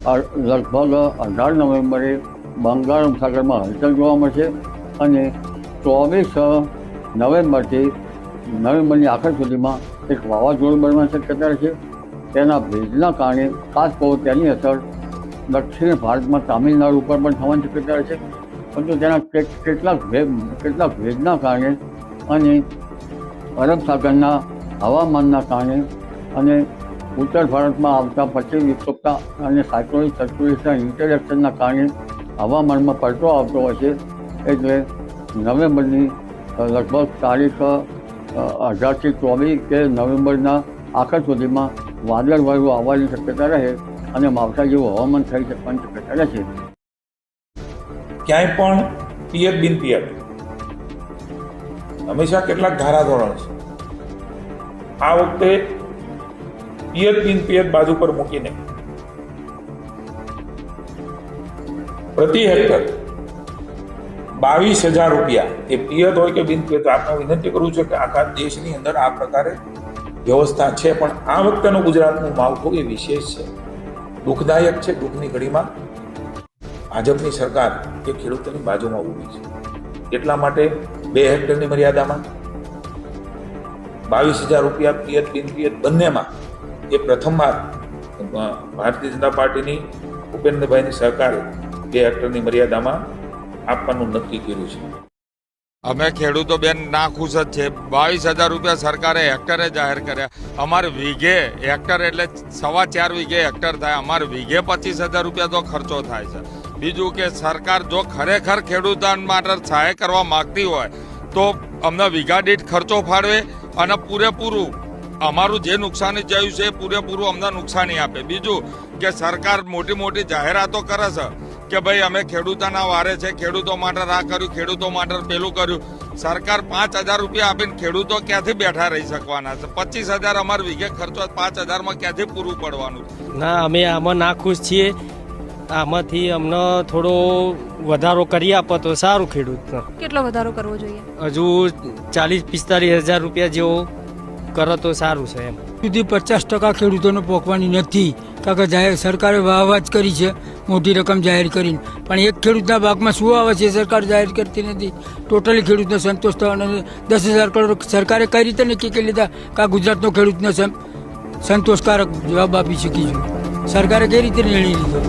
લગભગ અઢાર નવેમ્બરે બંગાળ સાગરમાં હલચલ જોવા મળશે અને ચોવીસ નવેમ્બરથી નવેમ્બરની આખર સુધીમાં એક વાવાઝોડું બનવાની શક્યતા છે તેના ભેજના કારણે ખાસ કહો તેની અસર દક્ષિણ ભારતમાં તામિલનાડુ ઉપર પણ થવાની શક્યતા છે પરંતુ તેના કેટલાક ભેદ કેટલાક ભેજના કારણે અને અરબ સાગરના હવામાનના કારણે અને ઉત્તર ભારતમાં આવતા પશ્ચિમ વિક્ષોભતા અને સાયક્લોનિક સર્ક્યુલેશન ઇન્ટરેક્શનના કારણે હવામાનમાં પલટો આવતો હોય છે. એટલે નવેમ્બરની લગભગ તારીખ અઢારથી ચોવીસ કે નવેમ્બરના આખર સુધીમાં વાદળવાયુ આવવાની શક્યતા રહે અને માવઠા જેવું હવામાન થઈ શકવાની શક્યતા રહેશે ક્યાંય પણ પિયત બિન પિયત. હંમેશા કેટલાક ધારાધોરણ છે. આ વખતે પિયત બિનપિયત બાજુ પર મૂકીને. પ્રતિ હેક્ટર બાવીસ હજાર રૂપિયા. એ પિયત હોય કે બિનપિયત આપને વિનંતી કરું છું કે આખા દેશની અંદર આ પ્રકારે વ્યવસ્થા છે, પણ આ વખતેનું ગુજરાતનું માવઠું એ વિશેષ છે. દુઃખદાયક છે, દુઃખની ઘડીમાં ભાજપની સરકાર એ ખેડૂતોની બાજુમાં ઊભી છે. એટલા માટે બે હેક્ટરની મર્યાદામાં બાવીસ હજાર રૂપિયા પિયત બિનપિયત બંનેમાં એ પ્રથમવાર ભારતીય જનતા પાર્ટીની ભૂપેન્દ્રભાઈની સરકારે બે હેક્ટરની મર્યાદામાં આપવાનું નક્કી કર્યું છે. અમે ખેડૂતો બેન ના ખુશ જ છે. બાવીસ હજાર રૂપિયા સરકારે હેક્ટરે જાહેર કર્યા. અમારે વીઘે હેક્ટર એટલે સવા ચાર વીઘે હેક્ટર થાય. અમારે વીઘે પચીસ હજાર રૂપિયા તો ખર્ચો થાય છે. બીજું કે સરકાર જો ખરેખર ખેડૂતો માટે સહાય કરવા માગતી હોય, તો અમને વીઘા દીઠ ખર્ચો ફાળવે અને પૂરેપૂરું અમારું જે નુકસાની થયું છે એ પૂરેપૂરું અમને નુકસાની આપે. બીજું કે સરકાર મોટી મોટી જાહેરાતો કરે છે કે ભાઈ અમે ખેડૂતોના વારે છે ખેડૂતો માટે આ કર્યું ખેડૂતો માટે પેલું કર્યું. સરકાર પાંચ હજાર રૂપિયા આપીને ખેડૂતો ક્યાંથી બેઠા રહી શકવાના છે? પચીસ હજાર અમારે વીઘે ખર્ચો પાંચ હજારમાં ક્યાંથી પૂરું પડવાનું? ના અમે આમાં ના ખુશ છીએ. આમાંથી અમને થોડો વધારો કરી આપો તો સારું ખેડૂત કેટલો વધારો કરવો જોઈએ? હજુ ચાલીસ પિસ્તાલીસ હજાર રૂપિયા જેવો કરો તો સારું છે એમ. સુધી પચાસ ટકા ખેડૂતોને પોકવાની નથી. કારણ કે જાહેર સરકારે વાહવાજ કરી છે, મોટી રકમ જાહેર કરીને. પણ એક ખેડૂતના ભાગમાં શું આવે છે સરકાર જાહેર કરતી નથી. ટોટલી ખેડૂતને સંતોષ થવાનો. દસ હજાર કરોડ સરકારે કઈ રીતે નક્કી કરી લીધા? કે ગુજરાતનો ખેડૂતને સંતોષકારક જવાબ આપી શકી છું. સરકારે કઈ રીતે નિર્ણય લીધો?